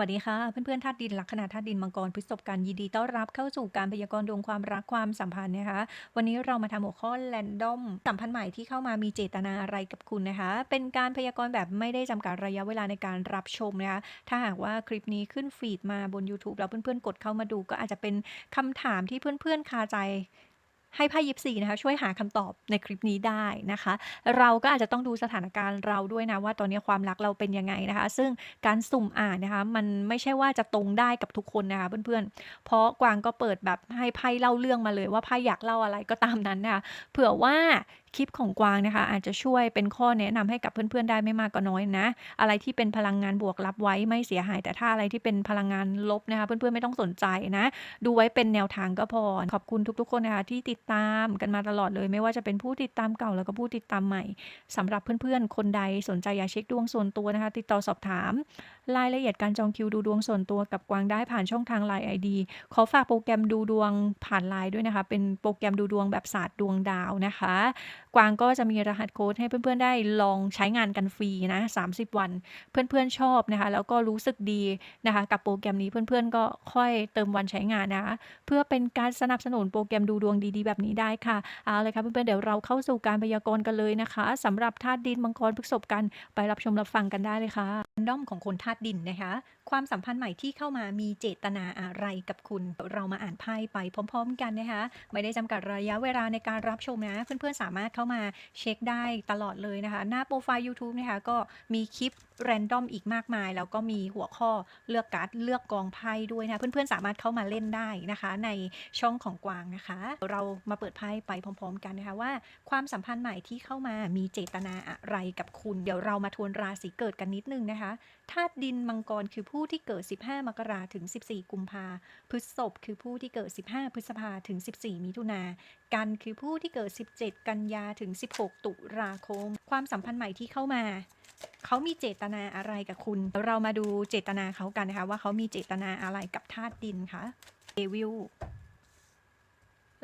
วัสดีค่ะ เพื่อนๆธาตุดินลัคนาธาตุดินมังกรพฤษภกันยินดีต้อนรับเข้าสู่การพยากรณ์ดวงความรักความสัมพันธ์นะคะ วันนี้เรามาทำหัวข้อแรนดอมสัมพันธ์ใหม่ที่เข้ามามีเจตนาอะไรกับคุณนะคะ เป็นการพยากรณ์แบบไม่ได้จำกัดระยะเวลาในการรับชมนะคะถ้าหากว่าคลิปนี้ขึ้นฟีดมาบน YouTube แล้วเพื่อนๆกดเข้ามาดูก็อาจจะเป็นคำถามที่เพื่อนๆคาใจ ให้ไพ่ยิปซีนะคะช่วยหาคำตอบในคลิปนี้ได้นะคะ เราก็อาจจะต้องดูสถานการณ์เราด้วยนะว่าตอนนี้ความรักเราเป็นยังไงนะคะ ซึ่งการสุ่มอ่านนะคะมันไม่ใช่ว่าจะตรงได้กับทุกคนนะคะเพื่อนๆ เพราะกวางก็เปิดแบบให้ไพ่เล่าเรื่องมาเลยว่าไพ่อยากเล่าอะไรก็ตามนั้นนะคะเผื่อว่า คลิปของกวางนะคะ อาจจะช่วยเป็นข้อแนะนำให้กับเพื่อนๆได้ไม่มากก็น้อยนะ อะไรที่เป็นพลังงานบวกรับไว้ไม่เสียหาย แต่ถ้าอะไรที่เป็นพลังงานลบนะคะ เพื่อนๆไม่ต้องสนใจนะ ดูไว้เป็นแนวทางก็พอ ขอบคุณทุกๆคนนะคะที่ติดตามกันมาตลอดเลย ไม่ว่าจะเป็นผู้ติดตามเก่าแล้วก็ผู้ติดตามใหม่สำหรับเพื่อนๆ คนใดสนใจอยากเช็คดวงส่วนตัวนะคะ ติดต่อสอบถาม รายละเอียดการจองคิวดูดวงส่วนตัวกับกวางได้ผ่านช่องทาง Line ID ขอฝากโปรแกรมดูดวงผ่าน Line ด้วยนะคะ เป็นโปรแกรมดูดวงแบบศาสตร์ดวงดาวนะคะ กวางก็จะมีรหัสโค้ดให้เพื่อนๆได้ลองใช้งานกันฟรีนะ 30 วัน เพื่อนๆชอบนะคะ แล้วก็รู้สึกดีนะคะ กับโปรแกรมนี้เพื่อนๆก็ค่อยเติมวันใช้งานนะคะ เพื่อเป็นการสนับสนุนโปรแกรมดูดวงดีๆ แบบนี้ได้ค่ะเอาเลยค่ะเพื่อนๆเดี๋ยวเราเข้าสู่การพยากรณ์กันเลยนะคะสำหรับธาตุดินมังกรพฤษภกันไปรับชมรับฟังกันได้เลยค่ะด้อมของคนธาตุดินนะคะ ความสัมพันธ์ใหม่ที่เข้ามามีเจตนาอะไรกับคุณ เรามาอ่านไพ่ไปพร้อม ๆ กันนะคะ ไม่ได้จำกัดระยะเวลาในการรับชมนะ เพื่อนๆสามารถเข้ามาเช็คได้ตลอดเลยนะคะ หน้าโปรไฟล์ YouTube นะคะก็มีคลิป แรนดอมอีกมากมาย แล้วก็มีหัวข้อเลือกการ์ดเลือกกองไพ่ด้วยนะ เพื่อนๆสามารถเข้ามาเล่นได้นะคะ ในช่องของกวางนะคะ เรามาเปิดไพ่ไปพร้อม ๆ กันนะคะว่า ความสัมพันธ์ใหม่ที่เข้ามามีเจตนาอะไรกับคุณ เดี๋ยวเรามาทวนราศีเกิดกันนิดนึงนะคะธาตุดินมังกรคือผู้ที่เกิด 15 มกราถึง 14 กุมภาพฤษภคือผู้ที่เกิด 15 พฤษภาถึง 14 มิถุนากันคือผู้ที่เกิด 17 กันยาถึง 16 ตุลาคม ความสัมพันธ์ใหม่ที่เข้ามา เขามีเจตนาอะไรกับคุณ เรามาดูเจตนาเขากันนะคะ ว่าเขามีเจตนาอะไรกับธาตุดินคะเดวิล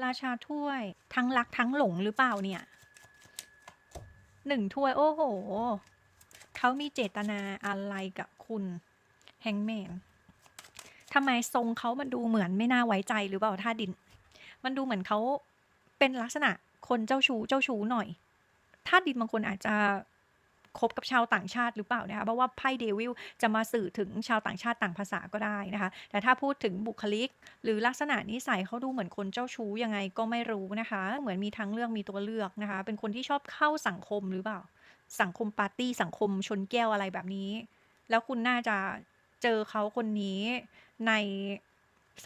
ราชาถ้วยทั้งรักทั้งหลงหรือเปล่าเนี่ยหนึ่งถ้วย โอ้โห เขามีเจตนาอะไรกับคุณแฮงแมนทำไมทรงเขามันดูเหมือนไม่น่าไว้ใจหรือเปล่าท่าดิน มันดูเหมือนเขาเป็นลักษณะคนเจ้าชู้เจ้าชู้หน่อยท่าดินบางคนอาจจะ คบกับชาวต่างชาติหรือเปล่านะคะเพราะว่าไพ่เดวิลจะมาสื่อถึงชาวต่างชาติต่างภาษาก็ได้นะคะ แต่ถ้าพูดถึงบุคลิก หรือลักษณะนิสัยเขาดูเหมือนคนเจ้าชู้ยังไงก็ไม่รู้นะคะ เหมือนมีทั้งเลือกมีตัวเลือกนะคะ เป็นคนที่ชอบเข้าสังคมหรือเปล่า สังคมปาร์ตี้สังคมชนแก้วอะไรแบบนี้ แล้วคุณน่าจะเจอเขาคนนี้ใน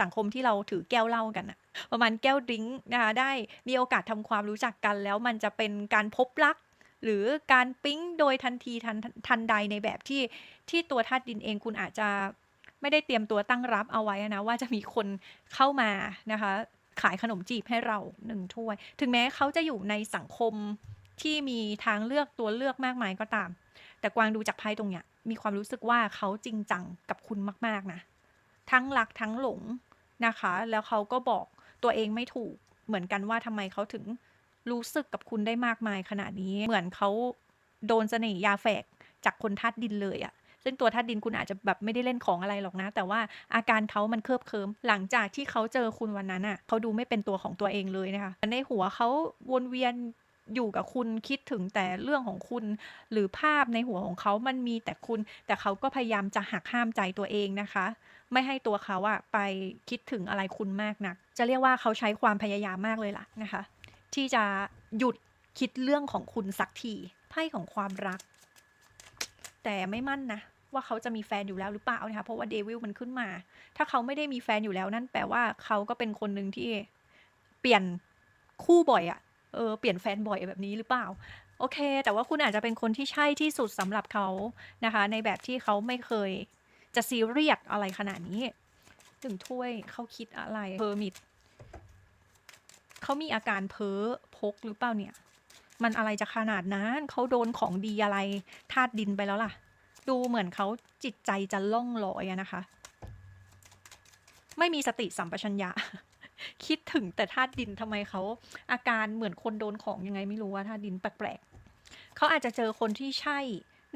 สังคมที่เราถือแก้วเหล้ากันอะประมาณแก้วดริงนะคะได้มีโอกาสทำความรู้จักกันแล้วมันจะเป็นการพบรัก หรือการปิ๊งโดยทันทีทันทันใดในแบบที่ที่ตัวธาตุดินเองคุณอาจจะไม่ได้เตรียมตัวตั้งรับเอาไว้นะว่าจะมีคนเข้ามานะคะ ขายขนมจีบให้เราหนึ่งถ้วย ถึงแม้เขาจะอยู่ในสังคมที่มีทางเลือกตัวเลือกมากมายก็ตาม แต่กวางดูจากไพ่ตรงเนี้ยมีความรู้สึกว่าเขาจริงจังกับคุณมาก ๆ นะ ทั้งรักทั้งหลงนะคะ แล้วเขาก็บอกตัวเองไม่ถูกเหมือนกันว่าทำไมเขาถึง รู้สึกกับคุณได้มากมายขนาดนี้ เหมือนเขาโดนเสน่ห์ยาแฝกจากคนธาตุดินเลยอะซึ่งตัวธาตุดินคุณอาจจะแบบไม่ได้เล่นของอะไรหรอกนะ แต่ว่าอาการเขามันเคลิบเคิมหลังจากที่เขาเจอคุณวันนั้นอะเขาดูไม่เป็นตัวของตัวเองเลยนะคะในหัวเขาวนเวียนอยู่กับคุณคิดถึงแต่เรื่องของคุณ หรือภาพในหัวของเขามันมีแต่คุณ แต่เขาก็พยายามจะหักห้ามใจตัวเองนะคะ ไม่ให้ตัวเขาอะไปคิดถึงอะไรคุณมากนัก จะเรียกว่าเขาใช้ความพยายามมากเลยล่ะนะคะ ที่จะหยุดคิดเรื่องของคุณสักทีไพ่ของความรัก แต่ไม่มั่นนะว่าเขาจะมีแฟนอยู่แล้วหรือเปล่านะคะเพราะว่าเดวิลมันขึ้นมา ถ้าเขาไม่ได้มีแฟนอยู่แล้วนั่นแปลว่าเขาก็เป็นคนหนึ่งที่เปลี่ยนคู่บ่อยอะเออเปลี่ยนแฟนบ่อยแบบนี้หรือเปล่า โอเค แต่ว่าคุณอาจจะเป็นคนที่ใช่ที่สุดสำหรับเขานะคะ ในแบบที่เขาไม่เคยจะซีเรียสอะไรขนาดนี้ ถึงถ้วยเขาคิดอะไรเพอร์มิด เขามีอาการเพ้อพกหรือเปล่าเนี่ย มันอะไรจะขนาดนั้นเขาโดนของดีอะไรธาตุดินไปแล้วล่ะ ดูเหมือนเขาจิตใจจะล่องลอยนะคะ ไม่มีสติสัมปชัญญะ คิดถึงแต่ธาตุดินทำไมเขาอาการเหมือนคนโดนของยังไงไม่รู้ว่าธาตุดินแปลกๆเขาอาจจะเจอคนที่ใช่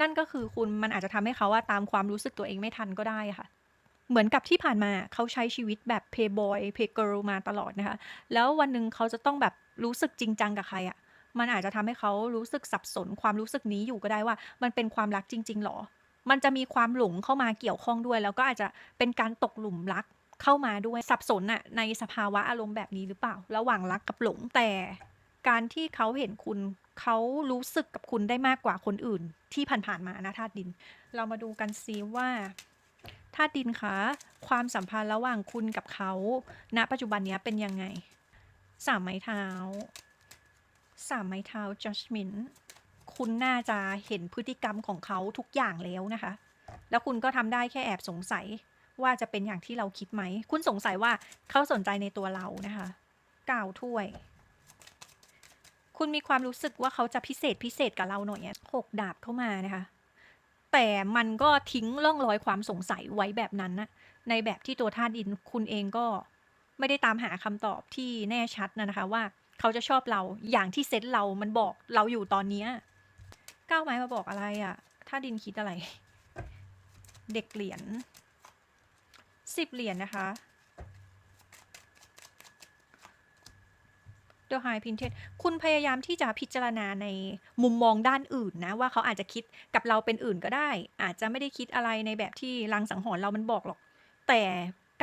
นั่นก็คือคุณมันอาจจะทำให้เขาว่าตามความรู้สึกตัวเองไม่ทันก็ได้ค่ะ เหมือนกับที่ผ่านมาเขาใช้ชีวิตแบบ Playboy Playgirl มาตลอดนะคะ แล้ววันหนึ่งเขาจะต้องแบบรู้สึกจริงจังกับใครอะมันอาจจะทำให้เขารู้สึกสับสนความรู้สึกนี้อยู่ก็ได้ว่า มันเป็นความรักจริง ๆหรอ มันจะมีความหลงเข้ามาเกี่ยวข้องด้วย แล้วก็อาจจะเป็นการตกหลุมรักเข้ามาด้วยสับสนอะในสภาวะอารมณ์แบบนี้หรือเปล่า ระหว่างรักกับหลงแต่ การที่เขาเห็นคุณเขารู้สึกกับคุณได้มากกว่าคนอื่น ที่ผ่านๆมานะธาตุดิน เรามาดูกันซิว่า ธาตุดินคะ ความสัมพันธ์ระหว่างคุณกับเขาณปัจจุบันนี้เป็นยังไง สามไม้เท้า สามไม้เท้า judgment คุณน่าจะเห็นพฤติกรรมของเขาทุกอย่างแล้วนะคะ แล้วคุณก็ทำได้แค่แอบสงสัยว่าจะเป็นอย่างที่เราคิดไหม คุณสงสัยว่าเขาสนใจในตัวเรานะคะก้าวถ้วย คุณมีความรู้สึกว่าเขาจะพิเศษพิเศษกับเราหน่อยหกดาบเข้ามานะคะ แต่มันก็ทิ้งร่องรอยความสงสัยไว้แบบนั้นนะในแบบที่ตัวธาตุดินคุณเองก็ไม่ได้ตามหาคำตอบที่แน่ชัดนะนะคะว่า เขาจะชอบเราอย่างที่เซตเรามันบอกเราอยู่ตอนเนี้ยก้าวไม้มาบอกอะไรอะธาตุดินคิดอะไร เด็กเหรียญสิบเหรียญนะคะ The High pinted คุณพยายามที่จะพิจารณาในมุมมองด้านอื่นนะ ว่าเขาอาจจะคิดกับเราเป็นอื่นก็ได้ อาจจะไม่ได้คิดอะไรในแบบที่รังสังหรณ์เรามันบอกหรอก แต่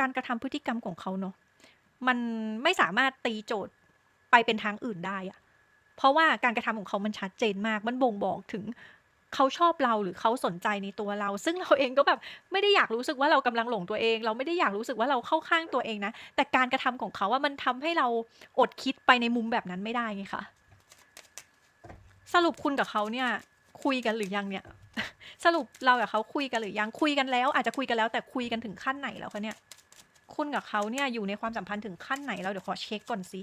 การกระทำพฤติกรรมของเขาเนาะมันไม่สามารถตีโจทย์ไปเป็นทางอื่นได้อะเพราะว่าการกระทำของเขามันชัดเจนมาก มันบ่งบอกถึง เขาชอบเราหรือเขาสนใจในตัวเรา ซึ่งเราเองก็แบบไม่ได้อยากรู้สึกว่าเรากำลังหลงตัวเอง เราไม่ได้อยากรู้สึกว่าเราเข้าข้างตัวเองนะ แต่การกระทำของเขาว่ามันทำให้เราอดคิดไปในมุมแบบนั้นไม่ได้ไงคะสรุปคุณกับเขาเนี่ย คุยกันหรือยังเนี่ย สรุปเรากับเขาคุยกันหรือยังคุยกันแล้ว อาจจะคุยกันแล้ว แต่คุยกันถึงขั้นไหนแล้วคะเนี่ย คุณกับเขาเนี่ยอยู่ในความสัมพันธ์ถึงขั้นไหนเราเดี๋ยวขอเช็คก่อนสิ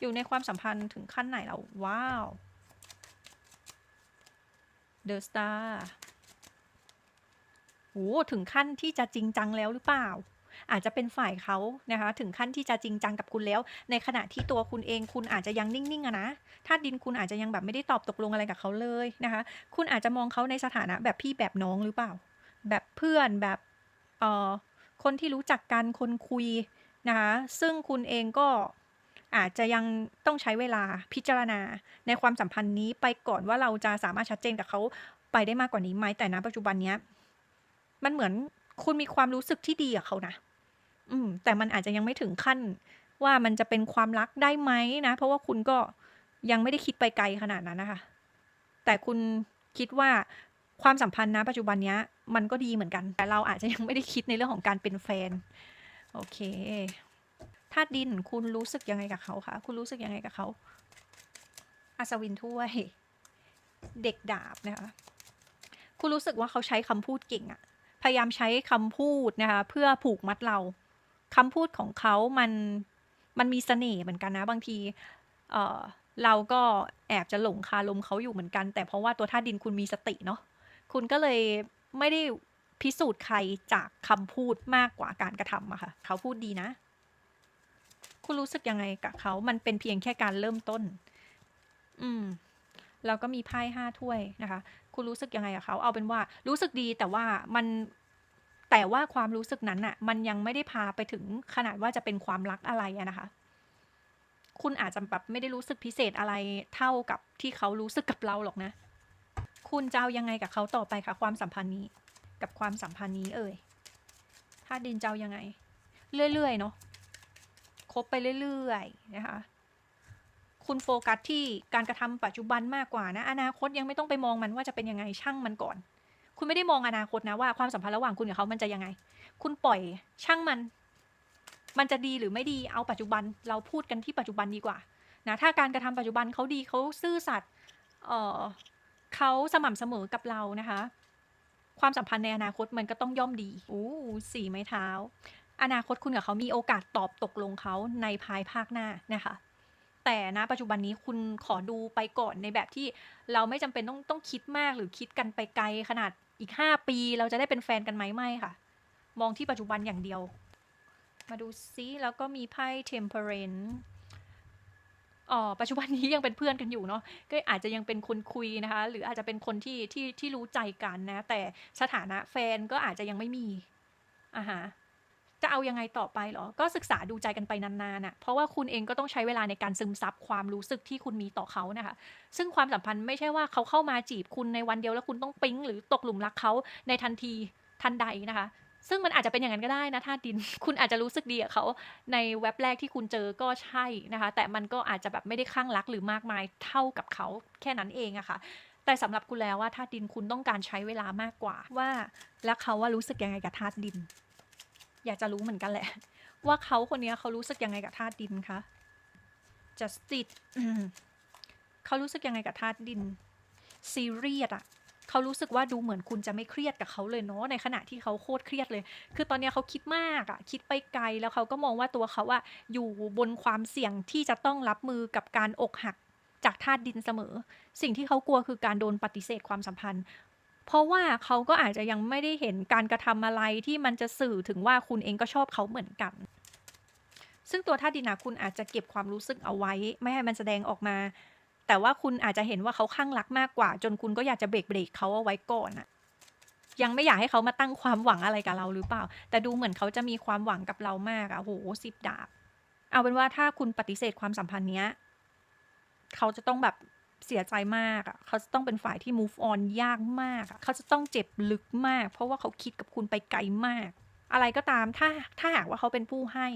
อยู่ในความสัมพันธ์ถึงขั้นไหนแล้วว้าว เดอะสตาร์โอ้ถึงขั้นที่จะจริงจังแล้วหรือเปล่า อาจจะเป็นฝ่ายเขานะคะ ถึงขั้นที่จะจริงจังกับคุณแล้ว ในขณะที่ตัวคุณเองคุณอาจจะยังนิ่งๆอะนะถ้าดินคุณอาจจะยังแบบไม่ได้ตอบตกลงอะไรกับเขาเลยนะคะ คุณอาจจะมองเขาในสถานะแบบพี่แบบน้องหรือเปล่า แบบเพื่อนแบบเอ่อคนที่รู้จักกันคนคุยนะคะ ซึ่งคุณเองก็ อาจจะยังต้องใช้เวลาพิจารณาในความสัมพันธ์นี้ไปก่อนว่าเราจะสามารถชัดเจนกับเขาไปได้มากกว่านี้ไหมแต่ณปัจจุบันเนี้ยมันเหมือนคุณมีความรู้สึกที่ดีกับเขานะอืม แต่มันอาจจะยังไม่ถึงขั้น ว่ามันจะเป็นความรักได้ไหมนะ เพราะว่าคุณก็ยังไม่ได้คิดไปไกลขนาดนั้นนะคะ แต่คุณคิดว่าความสัมพันธ์นะปัจจุบันเนี้ย มันก็ดีเหมือนกัน แต่เราอาจจะยังไม่ได้คิดในเรื่องของการเป็นแฟน โอเค ธาตุดินคุณรู้สึกยังไงกับเขาคะคุณรู้สึกยังไงกับเขาอัศวินถ้วย เด็กดาบนะคะคุณรู้สึกว่าเขาใช้คำพูดเก่งอะพยายามใช้คำพูดนะคะเพื่อผูกมัดเราคำพูดของเขามันมันมีเสน่ห์เหมือนกันนะ บางที เออเราก็แอบจะหลงคาลมเขาอยู่เหมือนกัน แต่เพราะว่าตัวธาตุดินคุณมีสติเนาะคุณก็เลยไม่ได้พิสูจน์ใครจากคำพูดมากกว่าการกระทำอะค่ะ เขาพูดดีนะ คุณรู้สึกยังไงกับเขา มันเป็นเพียงแค่การเริ่มต้น อืมแล้วก็มีไพ่ห้าถ้วยนะคะ คุณรู้สึกยังไงกับเขา เอาเป็นว่ารู้สึกดีแต่ว่ามันแต่ว่าความรู้สึกนั้นอะมันยังไม่ได้พาไปถึงขนาดว่าจะเป็นความรักอะไรอะนะคะ คุณอาจจะแบบไม่ได้รู้สึกพิเศษอะไรเท่ากับที่เขารู้สึกกับเราหรอกนะ คุณจะเอายังไงกับเขาต่อไปคะความสัมพันธ์นี้ กับความสัมพันธ์นี้เอ่ยถ้าดินเจ้ายังไง เรื่อยๆเนาะ คบไปเรื่อยๆนะคะคุณโฟกัสที่การกระทำปัจจุบันมากกว่านะ อนาคตยังไม่ต้องไปมองมันว่าจะเป็นยังไงช่างมันก่อน คุณไม่ได้มองอนาคตนะว่าความสัมพันธ์ระหว่างคุณกับเขามันจะยังไง คุณปล่อยช่างมัน มันจะดีหรือไม่ดีเอาปัจจุบัน เราพูดกันที่ปัจจุบันดีกว่านะถ้าการกระทำปัจจุบันเขาดีเขาซื่อสัตย์เออเขาสม่ำเสมอกับเรานะคะ ความสัมพันธ์ในอนาคตมันก็ต้องย่อมดีอู้สีไม้เท้า อนาคตคุณกับเขามีโอกาสตอบตกลงเขาในภายภาคหน้านะคะ แต่นะปัจจุบันนี้คุณขอดูไปก่อนในแบบที่เราไม่จำเป็นต้องต้องคิดมากหรือคิดกันไปไกลขนาดอีกห้าปีเราจะได้เป็นแฟนกันไหมไม่ค่ะ มองที่ปัจจุบันอย่างเดียว มาดูซิแล้วก็มีไพ่ temperance อ๋อปัจจุบันนี้ยังเป็นเพื่อนกันอยู่เนาะก็อาจจะยังเป็นคนคุยนะคะ หรืออาจจะเป็นคนที่ที่ที่รู้ใจกันนะ แต่สถานะแฟนก็อาจจะยังไม่มีอ่าฮะ จะเอายังไงต่อไปเหรอ ก็ศึกษาดูใจกันไปนานๆน่ะ เพราะว่าคุณเองก็ต้องใช้เวลาในการซึมซับความรู้สึกที่คุณมีต่อเขานะคะ ซึ่งความสัมพันธ์ไม่ใช่ว่าเขาเข้ามาจีบคุณในวันเดียวแล้วคุณต้องปิ๊งหรือตกหลุมรักเขาในทันทีทันใดนะคะ ซึ่งมันอาจจะเป็นอย่างนั้นก็ได้นะธาตุดิน คุณอาจจะรู้สึกดีกับเขาในเว็บแรกที่คุณเจอก็ใช่นะคะ แต่มันก็อาจจะแบบไม่ได้คลั่งรักหรือมากมายเท่ากับเขาแค่นั้นเองอะค่ะแต่สำหรับคุณแล้วว่าธาตุดินคุณต้องการใช้เวลามากกว่าว่า แล้วเขาว่ารู้สึกยังไงกับธาตุดิน อยากจะรู้เหมือนกันแหละ ว่าเขาคนนี้เขารู้สึกยังไงกับธาตุดินคะ justice อืมเขารู้สึกยังไงกับธาตุดินซีเรียสอะเขารู้สึกว่าดูเหมือนคุณจะไม่เครียดกับเขาเลยเนาะในขณะที่เขาโคตรเครียดเลย คือตอนนี้เขาคิดมากอะคิดไปไกลแล้วเขาก็มองว่าตัวเขาอะอยู่บนความเสี่ยงที่จะต้องรับมือกับการอกหักจากธาตุดินเสมอ สิ่งที่เขากลัวคือการโดนปฏิเสธความสัมพันธ์ เพราะว่าเขาก็อาจจะยังไม่ได้เห็นการกระทำอะไรที่มันจะสื่อถึงว่าคุณเองก็ชอบเขาเหมือนกัน ซึ่งตัวธาตุดินนะคุณอาจจะเก็บความรู้สึกเอาไว้ ไม่ให้มันแสดงออกมา แต่ว่าคุณอาจจะเห็นว่าเขาข้างรักมากกว่า จนคุณก็อยากจะเบรกเบรกเขาเอาไว้ก่อนอะยังไม่อยากให้เขามาตั้งความหวังอะไรกับเราหรือเปล่า แต่ดูเหมือนเขาจะมีความหวังกับเรามากอะโหสิบดาบ เอาเป็นว่าถ้าคุณปฏิเสธความสัมพันธ์เนี้ย เขาจะต้องแบบ เสียใจมากอะเขาจะต้องเป็นฝ่ายที่ move on ยากมากอะเขาจะต้องเจ็บลึกมาก เพราะว่าเขาคิดกับคุณไปไกลมาก อะไรก็ตามถ้าถ้าหากว่าเขาเป็นผู้ให้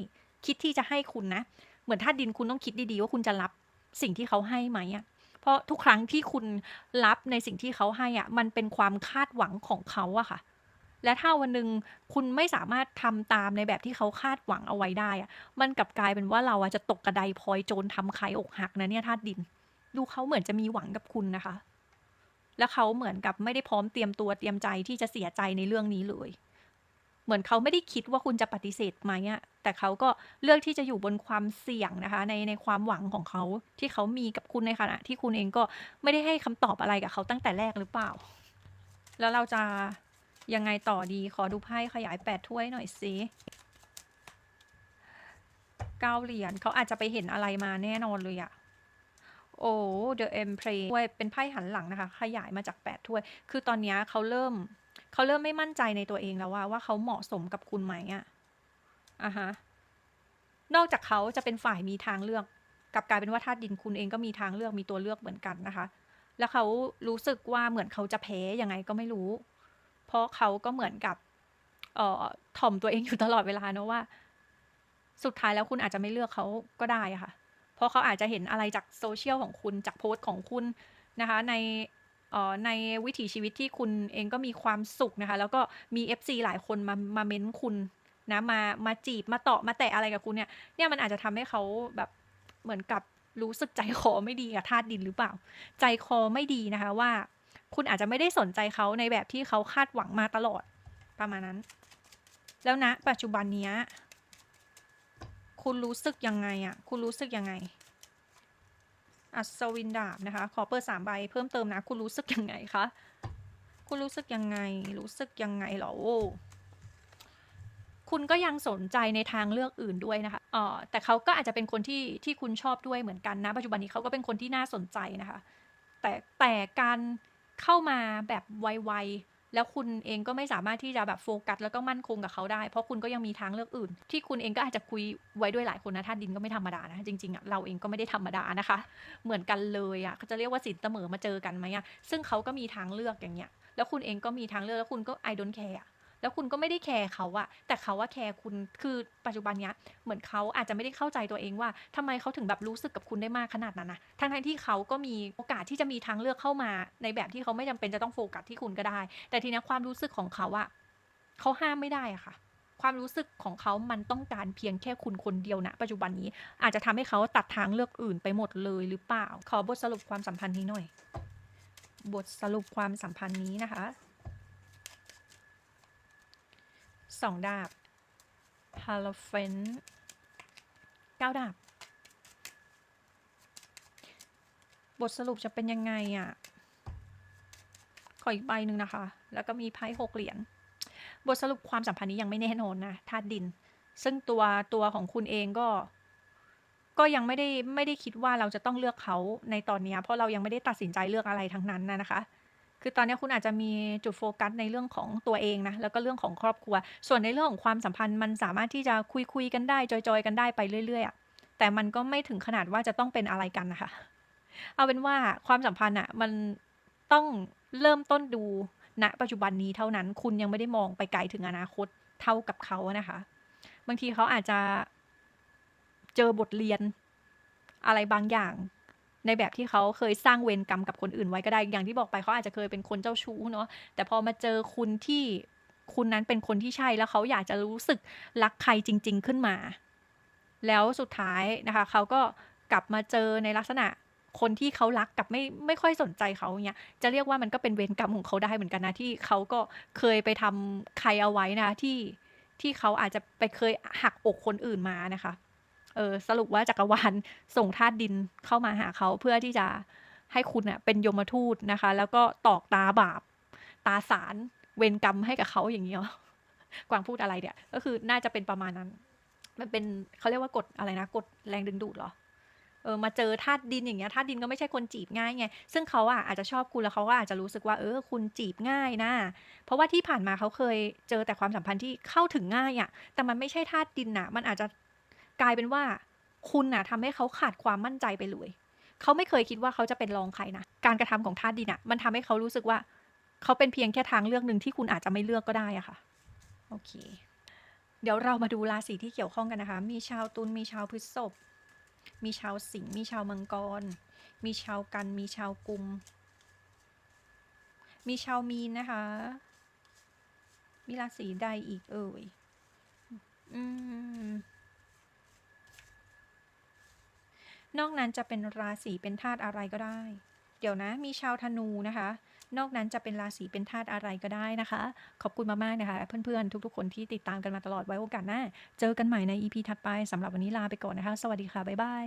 คิดที่จะให้คุณนะ เหมือนถ้าดินคุณต้องคิดดีๆ ว่าคุณจะรับสิ่งที่เขาให้ไหมอะเพราะทุกครั้งที่คุณรับในสิ่งที่เขาให้อะมันเป็นความคาดหวังของเขาอะค่ะและถ้าวันหนึ่งคุณไม่สามารถทำตามในแบบที่เขาคาดหวังเอาไว้ได้อะมันกลับกลายเป็นว่าเราอะจะตกกระไดพลอยโจรทำใครอกหักนะเนี่ยธาตุดิน ดูเขาเหมือนจะมีหวังกับคุณนะคะ แล้วเขาเหมือนกับไม่ได้พร้อมเตรียมตัวเตรียมใจที่จะเสียใจในเรื่องนี้เลย เหมือนเขาไม่ได้คิดว่าคุณจะปฏิเสธไหมอะแต่เขาก็เลือกที่จะอยู่บนความเสี่ยงนะคะ ในในความหวังของเขาที่เขามีกับคุณในขณะที่คุณเองก็ไม่ได้ให้คำตอบอะไรกับเขาตั้งแต่แรกหรือเปล่า แล้วเราจะยังไงต่อดีขอดูไพ่ขยายแปดถ้วยหน่อยสิเก้าเหรียญเขาอาจจะไปเห็นอะไรมาแน่นอนเลยอะ โอ้ The Empress ถ้วยเป็นไพ่หันหลังนะคะ ขยายมาจากแปดถ้วย คือตอนนี้เขาเริ่มเขาเริ่มไม่มั่นใจในตัวเองแล้วว่าว่าเขาเหมาะสมกับคุณไหมอะอะฮะ นอกจากเขาจะเป็นฝ่ายมีทางเลือก กับกลายเป็นว่าธาตุดินคุณเองก็มีทางเลือกมีตัวเลือกเหมือนกันนะคะ แล้วเขารู้สึกว่าเหมือนเขาจะแพ้ยังไงก็ไม่รู้ เพราะเขาก็เหมือนกับเอ่อถ่อมตัวเองอยู่ตลอดเวลาเนอะว่า สุดท้ายแล้วคุณอาจจะไม่เลือกเขาก็ได้อะค่ะ เพราะเขาอาจจะเห็นอะไรจากโซเชียลของคุณจากโพสต์ของคุณนะคะในออในวิถีชีวิตที่คุณเองก็มีความสุขนะคะ แล้วก็มี FC หลายคนมามาเม้นคุณนะมามาจีบมาเตาะมาแตะอะไรกับคุณเนี่ยเนี่ยมันอาจจะทำให้เขาแบบเหมือนกับรู้สึกใจคอไม่ดีกับธาตุดินหรือเปล่า ใจคอไม่ดีนะคะว่า คุณอาจจะไม่ได้สนใจเขาในแบบที่เขาคาดหวังมาตลอดประมาณนั้น แล้วนะปัจจุบันเนี้ย คุณรู้สึกยังไงอะคุณรู้สึกยังไง อัศวินดาบนะคะ ขอเปิดสามใบเพิ่มเติมนะ คุณรู้สึกยังไงคะ คุณรู้สึกยังไง รู้สึกยังไงเหรอโอ้คุณก็ยังสนใจในทางเลือกอื่นด้วยนะคะเออแต่เขาก็อาจจะเป็นคนที่ที่คุณชอบด้วยเหมือนกันนะ ปัจจุบันนี้เขาก็เป็นคนที่น่าสนใจนะคะ แต่แต่การเข้ามาแบบไวๆ แล้วคุณเองก็ไม่สามารถที่จะแบบโฟกัสแล้วก็มั่นคงกับเขาได้ เพราะคุณก็ยังมีทางเลือกอื่น ที่คุณเองก็อาจจะคุยไว้ด้วยหลายคนนะธาตุดินก็ไม่ธรรมดานะ จริงๆอะเราเองก็ไม่ได้ธรรมดานะคะ เหมือนกันเลยอะเขาจะเรียกว่าสินเสมอมาเจอกันไหมอะซึ่งเขาก็มีทางเลือกอย่างเงี้ยแล้วคุณเองก็มีทางเลือกแล้วคุณก็ไอดอนแคร์ แล้วคุณก็ไม่ได้แคร์เขาอะแต่เขาว่าแคร์คุณคือปัจจุบันเนี้ยเหมือนเขาอาจจะไม่ได้เข้าใจตัวเองว่าทำไมเขาถึงแบบรู้สึกกับคุณได้มากขนาดนั้นนะทั้งทั้งที่เขาก็มีโอกาสที่จะมีทางเลือกเข้ามา ในแบบที่เขาไม่จำเป็นจะต้องโฟกัสที่คุณก็ได้ แต่ทีนี้ความรู้สึกของเขาอะเขาห้ามไม่ได้อะค่ะความรู้สึกของเขามันต้องการเพียงแค่คุณคนเดียวนะ ปัจจุบันนี้อาจจะทำให้เขาตัดทางเลือกอื่นไปหมดเลยหรือเปล่า ขอบทสรุปความสัมพันธ์นี้หน่อย บทสรุปความสัมพันธ์นี้นะคะ สองดาบฮาโลเฟนเก้าดาบ บทสรุปจะเป็นยังไงอะ่ะ ขออีกใบหนึ่งนะคะ แล้วก็มีไพ่หกเหรียญ บทสรุปความสัมพันธ์นี้ยังไม่แน่นอนนะธาตุดิน ซึ่งตัวตัวของคุณเองก็ ก็ยังไม่ได้ไม่ได้คิดว่าเราจะต้องเลือกเขาในตอนนี้ เพราะเรายังไม่ได้ตัดสินใจเลือกอะไรทั้งนั้นนะนะคะ คือตอนนี้คุณอาจจะมีจุดโฟกัสในเรื่องของตัวเองนะ แล้วก็เรื่องของครอบครัว ส่วนในเรื่องของความสัมพันธ์มันสามารถที่จะคุยๆกันได้จอยๆกันได้ไปเรื่อยๆอะแต่มันก็ไม่ถึงขนาดว่าจะต้องเป็นอะไรกันนะคะ เอาเป็นว่าความสัมพันธ์น่ะมันต้องเริ่มต้นดูณปัจจุบันนี้เท่านั้น คุณยังไม่ได้มองไปไกลถึงอนาคตเท่ากับเขานะคะ บางทีเขาอาจจะเจอบทเรียนอะไรบางอย่าง ในแบบที่เขาเคยสร้างเวรกรรมกับคนอื่นไว้ก็ได้ อย่างที่บอกไปเขาอาจจะเคยเป็นคนเจ้าชู้เนาะ แต่พอมาเจอคุณที่คุณนั้นเป็นคนที่ใช่แล้วเขาอยากจะรู้สึกรักใครจริง ๆ ขึ้นมา แล้วสุดท้ายนะคะเขาก็กลับมาเจอในลักษณะคนที่เขารักกับไม่ไม่ค่อยสนใจเขาอย่างเงี้ยจะเรียกว่ามันก็เป็นเวรกรรมของเขาได้เหมือนกันนะที่เขาก็เคยไปทำใครเอาไว้นะที่ที่เขาอาจจะไปเคยหักอกคนอื่นมานะคะ เออสรุปว่าจักรวาลส่งธาตุดินเข้ามาหาเขาเพื่อที่จะให้คุณเน่ะเป็นยมทูตนะคะ แล้วก็ตอกตาบาป ตาสารเวรกรรมให้กับเขาอย่างงี้เหรอกวางพูดอะไรเนี่ย ก็คือน่าจะเป็นประมาณนั้น มันเป็นเขาเรียกว่ากฎอะไรนะกฎแรงดึงดูดเหรอ?เออมาเจอธาตุดินอย่างเงี้ยธาตุดินก็ไม่ใช่คนจีบง่ายไง ซึ่งเขาอะอาจจะชอบคุณแล้วเขาก็อาจจะรู้สึกว่าเออคุณจีบง่ายนะ เพราะว่าที่ผ่านมาเขาเคยเจอแต่ความสัมพันธ์ที่เข้าถึงง่ายอะ แต่มันไม่ใช่ธาตุดินน่ะ มันอาจจะ กลายเป็นว่าคุณน่ะทำให้เขาขาดความมั่นใจไปเลย เขาไม่เคยคิดว่าเขาจะเป็นรองใครนะ การกระทำของธาตุดินน่ะมันทำให้เขารู้สึกว่า เขาเป็นเพียงแค่ทางเลือกหนึ่งที่คุณอาจจะไม่เลือกก็ได้อะค่ะ โอเค เดี๋ยวเรามาดูราศีที่เกี่ยวข้องกันนะคะ มีชาวตุล มีชาวพฤษภ มีชาวสิงห์ มีชาวมังกร มีชาวกัน มีชาวกุม มีชาวมีนนะคะ มีราศีใดอีกเอ่ย?อืม นอกนั้นจะเป็นราศีเป็นธาตุอะไรก็ได้ เดี๋ยวนะมีชาวธนูนะคะ นอกนั้นจะเป็นราศีเป็นธาตุอะไรก็ได้นะคะ ขอบคุณมากๆนะคะ เพื่อนๆ ทุกๆ คนที่ติดตามกันมาตลอดไว้โอกาสหน้า เจอกันใหม่ใน EP ถัดไปสำหรับวันนี้ลาไปก่อนนะคะ สวัสดีค่ะ บ๊ายบาย